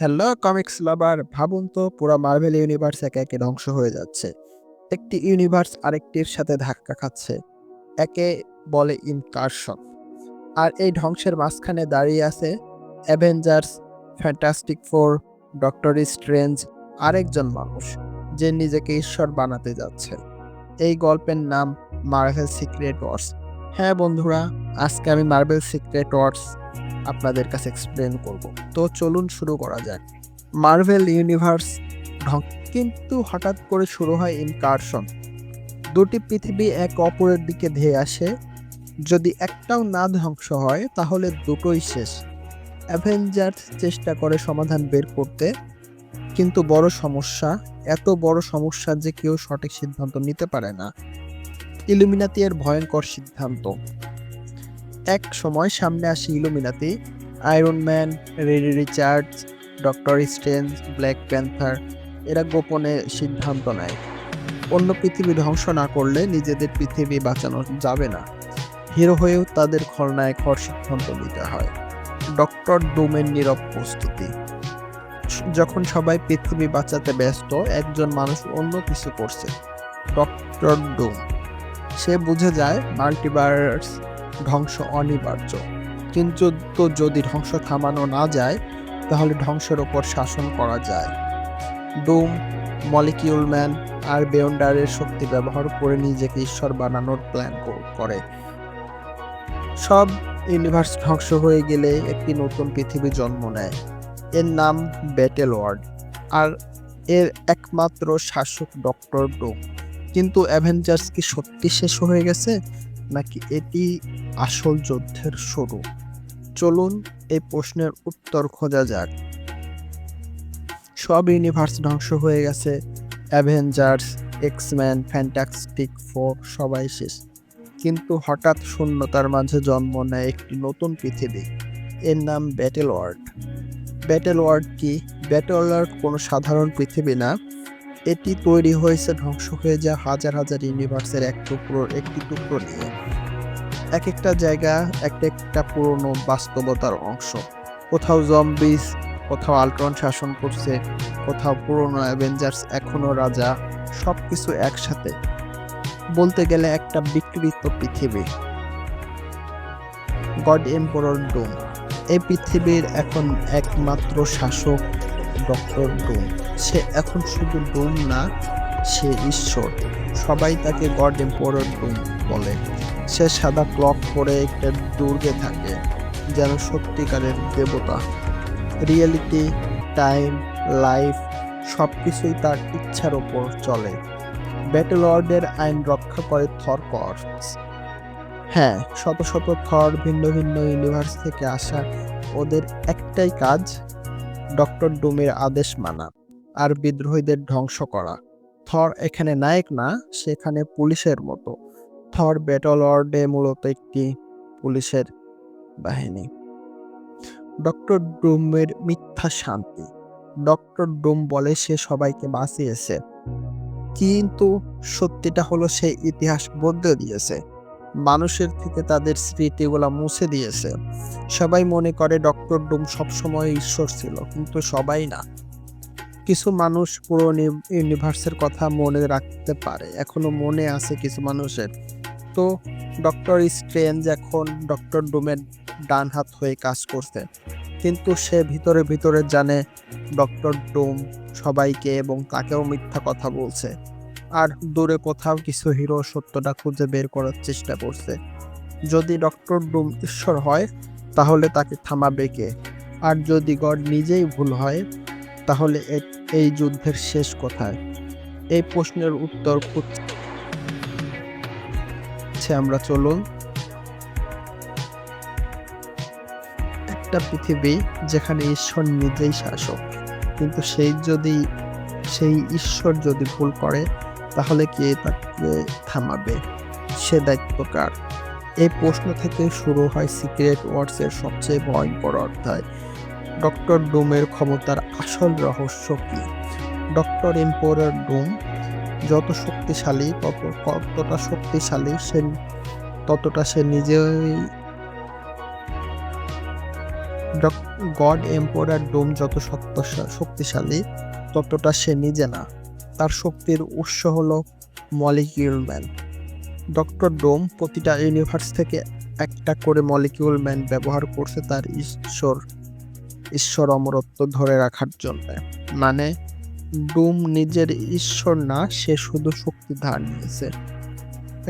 Hello comics লাভার ভাবুন তো, পুরো মার্ভেল ইউনিভার্স একে একে ধ্বংস হয়ে যাচ্ছে। একটি ইউনিভার্স আরেকটির সাথে ধাক্কা খাচ্ছে। একে বলে ইনকারশন আর এই ধ্বংসের মাঝখানে দাঁড়িয়ে আছে Avengers Fantastic Four Doctor Strange আরেকজন মানুষ, যে নিজেকে ঈশ্বর বানাতে যাচ্ছে। এই গল্পের নাম মার্ভেল সিক্রেট ওয়ার্স হ্যাঁ বন্ধুরা, আজকে আমি মার্বেল সিক্রেট ওয়ার্স আপনাদের কাছে এক্সপ্লেন করব। তো চলুন শুরু করা যাক। মার্ভেল ইউনিভার্স কিন্তু হঠাৎ করে শুরু হয় ইনকারশন দুটি পৃথিবী এক অপরের দিকে ধেয়ে আসে। যদি একটাও না ধ্বংস হয়, তাহলে দুটোই শেষ। অ্যাভেঞ্জার্স চেষ্টা করে সমাধান বের করতে, কিন্তু বড় সমস্যা, এত বড় সমস্যা যে কেউ সঠিক সিদ্ধান্ত নিতে পারে না। ইলুমিনাতি এর ভয়ঙ্কর সিদ্ধান্ত। এক সময় সামনে আসে Illuminati Iron Man Reed Richards Doctor Strange Black Panther এরা গোপনে সিদ্ধান্ত নেয়। অন্য পৃথিবী ধ্বংস না করলে নিজেদের পৃথিবী বাঁচানো যাবে না। হিরো হয়েও তাদের খলনায়ক হওয়ার সিদ্ধান্ত নিতে হয়। ডক্টর ডুমের নীরব প্রস্তুতি। যখন সবাই পৃথিবী বাঁচাতে ব্যস্ত, একজন মানুষ অন্য কিছু করছে। ডক্টর ডোম সে বুঝে যায় মাল্টিভার্স ধ্বংস অনিবার্য। কিন্তু তো যদি ধ্বংস থামানো না যায়, তাহলে ধ্বংসের ওপর শাসন করা যায়। ডুম, মলিকিউল ম্যান আর বেয়ন্ডারের শক্তি ব্যবহার করে নিজেকে ঈশ্বর বানানোর প্ল্যান করে। সব ইউনিভার্স ধ্বংস হয়ে গেলে একটি নতুন পৃথিবী জন্ম নেয়। এর নাম ব্যাটেল ওয়ার্ড। আর এর একমাত্র শাসক ডক্টর ডুম। কিন্তু অ্যাভেঞ্জার্স কি সত্যি শেষ হয়ে গেছে? নাকি এটি আসল যুদ্ধের শুরু? চলুন এই প্রশ্নের উত্তর খোঁজা যাক। সব ইউনিভার্স ধ্বংস হয়ে গেছে। অ্যাভেঞ্জার্স এক্সম্যান ফ্যান্টাস্টিক ফোর সবাই শেষ। কিন্তু হঠাৎ শূন্যতার মাঝে জন্ম নেয় একটি নতুন পৃথিবী। এর নাম ব্যাটেল ওয়ার্ল্ড ব্যাটেল ওয়ার্ল্ড কি? ব্যাটেল ওয়ার্ল্ড কোনো সাধারণ পৃথিবী না। এটি তৈরি হয়েছে ধ্বংস হয়ে যাওয়া হাজার হাজার ইউনিভার্সের এক টুকরোর একটি টুকরো নিয়ে। এক একটা জায়গা একটা একটা পুরনো বাস্তবতার অংশ। কোথাও জম্বিস কোথাও আল্ট্রন শাসন করছে, কোথাও পুরনো অ্যাভেঞ্জার্স এখনও রাজা সব কিছু একসাথে। বলতে গেলে একটা বিকৃত পৃথিবী। গড এম্পোরর ডোম এই পৃথিবীর এখন একমাত্র শাসক ডক্টর ডোম সে এখন শুধু ডোম না, সে ঈশ্বর। সবাই তাকে গড এম্পোরর ডোম বলে। সে সাদা ক্লক পরে একটা দুর্গে থাকে, যেন সত্যিকারের দেবতা। রিয়েলিটি, টাইম, লাইফ সব কিছুই তার ইচ্ছার ওপর চলে। ব্যাটেল ওয়ার্ল্ডের আইন রক্ষা করে থর কর্পস হ্যাঁ শত শত থর ভিন্ন ভিন্ন ইউনিভার্স থেকে আসা ওদের একটাই কাজ, ডক্টর ডুমের আদেশ মানা। আর বিদ্রোহীদের ধ্বংস করা। থর এখানে নায়ক না, সেখানে পুলিশের মতো। থর ব্যাটল ওয়ার্ডে মূলত একটি পুলিশের বাহিনী। ডক্টর ডুমের মিথ্যা শান্তি। ডক্টর ডুম বলে সে সবাইকে বাঁচিয়েছে। কিন্তু সত্যিটা হলো সে ইতিহাস বদলে দিয়েছে। মানুষের থেকে তাদের স্মৃতিগুলা মুছে দিয়েছে। সবাই মনে করে ডক্টর ডুম সবসময় ঈশ্বর ছিল, কিন্তু সবাই না। কিছু মানুষ পুরো ইউনিভার্সের কথা মনে রাখতে পারে। এখনও মনে আছে কিছু মানুষের। তো ডক্টর স্ট্রেঞ্জ এখন ডক্টর ডুমের ডান হাত হয়ে কাজ করছে। কিন্তু সে ভিতরে ভিতরে জানে ডক্টর ডুম সবাইকে এবং তাকেও মিথ্যা কথা বলছে। আর দূরে কোথাও কিছু হিরো সত্যটা খুঁজে বের করার চেষ্টা করছে। যদি ডক্টর ডুম ঈশ্বর হয়, তাহলে তাকে থামাবে কে? আর যদি গড নিজেই ভুল হয়, তাহলে এই যুদ্ধের শেষ কোথায়। এই প্রশ্নের উত্তর খুঁজছে। আমরা চলুন। একটা পৃথিবী যেখানে ঈশ্বর নিজেই শাসক, কিন্তু সেই যদি, সেই ঈশ্বর যদি ভুল করে, তাহলে কে তাকে থামাবে? সে দায়িত্ব কার? এই প্রশ্ন থেকে শুরু হয় সিক্রেট ওয়ার্ডসের সবচেয়ে ভয়ঙ্কর অধ্যায়। ডক্টর ডুমের ক্ষমতার আসল রহস্য কি? ডক্টর এম্পোরার ডুম যত শক্তিশালী, তত কতটা শক্তিশালী সে ততটা সে নিজেই গড এম্পোরার ডোম যত শক্ত, শক্তিশালী, ততটা সে নিজে না। তার শক্তির উৎস হলো মলিকিউল ম্যান। ডক্টর ডোম প্রতিটা ইউনিভার্স থেকে একটা করে মলিকিউল ম্যান ব্যবহার করছে তার ঈশ্বর। ঈশ্বর অমরত্ব ধরে রাখার জন্য। মানে ডুম নিজের ঈশ্বর না, সে শুধু শক্তি ধার নিয়েছে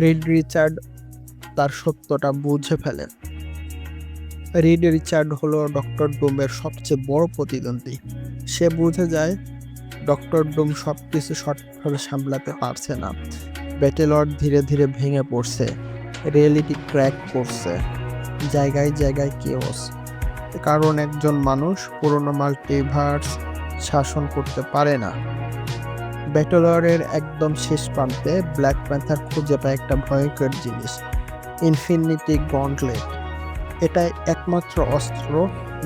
রিড রিচার্ড তার সত্যটা বুঝে ফেলেন রিড রিচার্ড হলো ডক্টর ডুমের সবচেয়ে বড় প্রতিদ্বন্দ্বী। সে বুঝে যায়, ডক্টর ডুম সব কিছু সঠিকভাবে সামলাতে পারছে না। ব্যাটেলর ধীরে ধীরে ভেঙে পড়ছে। রিয়েলিটি ক্র্যাক করছে। জায়গায় জায়গায় কেওস কারণ একজন মানুষ পুরনো মাল্টিভার্স শাসন করতে পারে না। ব্যাটেলরের একদম শেষ প্রান্তে ব্ল্যাক প্যান্থার খুঁজে পায় একটা ভয়ঙ্কর জিনিস, ইনফিনিটি গন্টলেট। এটাই একমাত্র অস্ত্র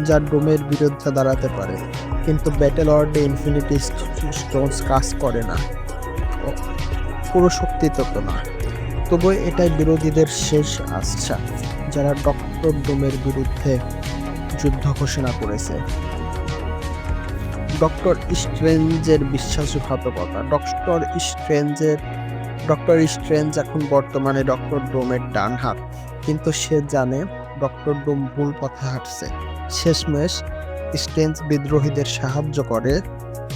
যা ডোমের বিরুদ্ধে দাঁড়াতে পারে, কিন্তু ব্যাটেল অর্ডে ইনফিনিটি স্টোনস কাজ করে না। পুরো শক্তি তত না। তবু এটাই বিরোধীদের শেষ আশা যারা ডক্টর ডোমের বিরুদ্ধে যুদ্ধ ঘোষণা করেছে। ডক্টর স্ট্রেঞ্জের বিশ্বাসঘাতকতা। ডক্টর স্ট্রেঞ্জের, ডক্টর স্ট্রেঞ্জ এখন বর্তমানে ডক্টর ডোমের ডান হাত। কিন্তু সে জানে ডক্টর ডোম ভুল পথে হাঁটছে। শেষমেশ স্ট্রেঞ্জ বিদ্রোহীদের সাহায্য করে,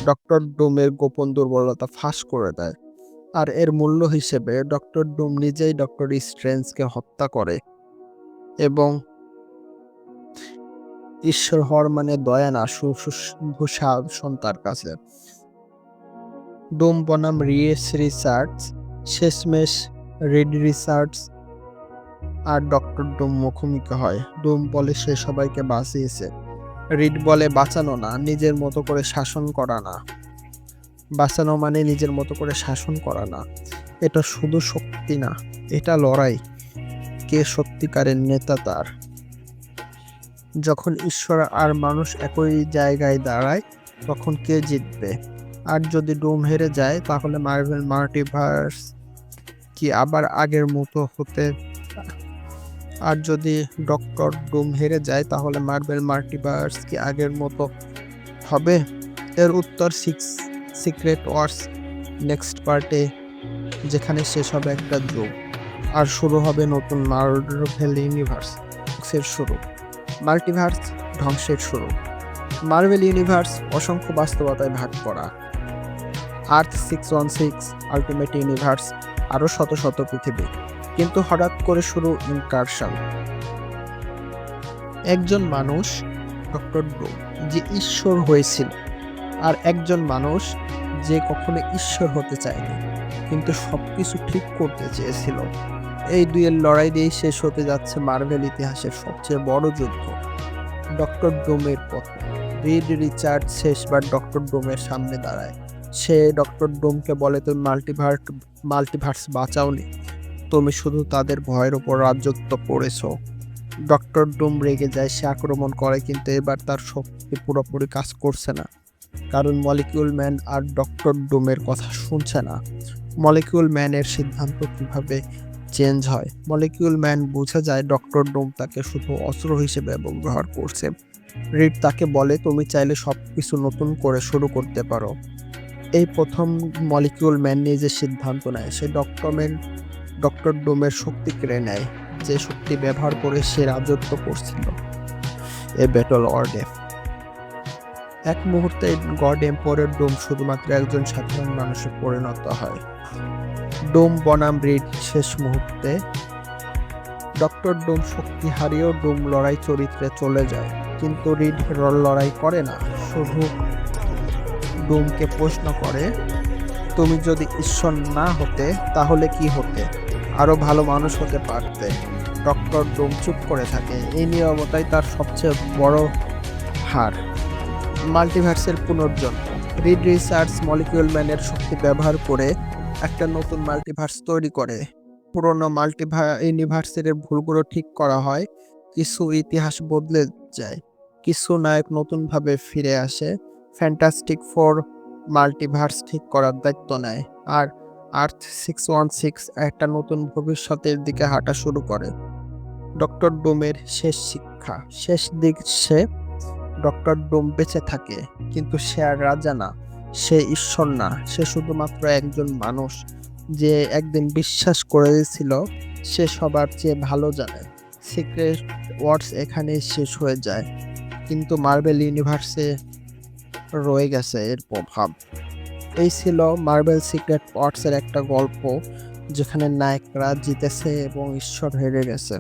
ডক্টর ডোমের গোপন দুর্বলতা ফাঁস করে দেয়। আর এর মূল্য হিসেবে ডক্টর ডোম নিজেই ডক্টর স্ট্রেঞ্জকে হত্যা করে এবং ঈশ্বর হওয়ার মানে দয়া না শুধু শাসন তার কাছে। ডোম বনাম রিয়েস রিসার্চ, শেষমেশ রেড রিসার্চ, আর ডক্টর ডোম মুখোমুখি হয়। ডোম বলে সে সবাইকে বাঁচিয়েছে। রিড বলে বাঁচানো না, নিজের মতো করে শাসন করা না। বাঁচানো মানে নিজের মতো করে শাসন করা না। এটা শুধু শক্তি না, এটা লড়াই। কে সত্যিকারের নেতা তার? যখন ঈশ্বর আর মানুষ একই জায়গায় দাঁড়ায়, তখন কে জিতবে? আর যদি ডোম হেরে যায়, তাহলে মার্ভেল মাল্টিভার্স কি আবার আগের মতো হতে আর যদি ডক্টর ডোম হেরে যায়, তাহলে মার্বেল মাল্টিভার্স কি আগের মতো হবে? এর উত্তর সিক্স সিক্রেট ওয়ার্স নেক্সট পার্টে, যেখানে শেষ হবে একটা যুগ। আর শুরু হবে নতুন মার্ভেল ইউনিভার্স। এর শুরু। মাল্টিভার্স ধ্বংসের শুরু। মার্ভেল ইউনিভার্স অসংখ্য বাস্তবতায় ভাগ করা। Earth six one six, ultimate universe, আরও শত শত পৃথিবী। কিন্তু হঠাৎ করে শুরু ইনকারশন একজন মানুষ, ডক্টর ডো যে ঈশ্বর হয়েছিল, আর একজন মানুষ যে কখনো ঈশ্বর হতে চায়নি, কিন্তু সবকিছু ঠিক করতে চেয়েছিল। এই দুইয়ের লড়াই দিয়েই শেষ হতে যাচ্ছে মার্ভেল ইতিহাসের সবচেয়ে বড় যুদ্ধ, ডক্টর ডোমের পথ। রিড, রিচার্ড শেষবার ডক্টর ডোমের সামনে দাঁড়ায়। সে ডক্টর ডোমকে বলে, তুমি মাল্টিভার্ট মাল্টিভার্স বাঁচাওনি। তুমি শুধু তাদের ভয়ের ওপর রাজত্ব করেছ। ডক্টর ডোম রেগে যায়, সে আক্রমণ করে, কিন্তু এবার তার শক্তি পুরোপুরি কাজ করছে না। কারণ মলিকিউল ম্যান আর ডক্টর ডোমের কথা শুনছে না। মলিকিউল ম্যানের সিদ্ধান্ত কীভাবে চেঞ্জ হয়। মলিকিউল ম্যান বুঝে যায় ডক্টর ডোম তাকে শুধু অস্ত্র হিসেবে ব্যবহার করছে। রিড তাকে বলে, তুমি চাইলে সব কিছু নতুন করে শুরু করতে পারো। এই প্রথম মলিকিউল ম্যান নিজে সিদ্ধান্ত নেয়। সে ডক্টর ম্যান ডক্টর ডোমের শক্তি কেড়ে নেয়, যে শক্তি ব্যবহার করে সে রাজত্ব করছিল। এ ব্যাটল অর্ডে। এক মুহূর্তে গড এম্পোরের ডোম শুধুমাত্র একজন সাধারণ মানুষে পরিণত হয়। ডোম বনাম রিড শেষ মুহূর্তে। ডক্টর ডোম শক্তি হারিয়েও ডোম লড়াই চরিত্রে চলে যায়, কিন্তু রিড লড়াই করে না, শুধু ডোমকে প্রশ্ন করে, তুমি যদি ঈশ্বর না হতে, তাহলে কি হতে? আরও ভালো মানুষ হতে পারতে। ডক্টর ডোম চুপ করে থাকে, এই নিয়মতাই তার সবচেয়ে বড় হার। মাল্টিভার্সের পুনর্জন্ম। রিড রিসার্চ মলিকিউল ম্যানের শক্তি ব্যবহার করে একটা নতুন মাল্টিভার্স তৈরি করে। পুরনো মাল্টিভা ইউনিভার্সের ভুলগুলো ঠিক করা হয়, কিছু ইতিহাস বদলে যায়, কিছু নায়ক নতুনভাবে ফিরে আসে ফ্যান্টাস্টিক ফোর মাল্টিভার্স ঠিক করার দায়িত্ব নেয়, আর আর্থ সিক্স ওয়ান সিক্স একটা নতুন ভবিষ্যতের দিকে হাঁটা শুরু করে। ডক্টর ডোমের শেষ শিক্ষা শেষ দিক সে ডক্টর ডোম বেঁচে থাকে, কিন্তু সে আর রাজা না। সে ঈশ্বর না, সে শুধুমাত্র একজন মানুষ যে একদিন বিশ্বাস করেছিল, সে সবার চেয়ে ভালো জানে। সিক্রেট ওয়ার্ডস এখানেই শেষ হয়ে যায়। কিন্তু মার্বেল ইউনিভার্সে রয়ে গেছে এর প্রভাব। এই ছিল মার্বেল সিক্রেট ওয়ার্ডসের একটা গল্প, যেখানে নায়করা জিতেছে এবং ঈশ্বর হেরে গেছে।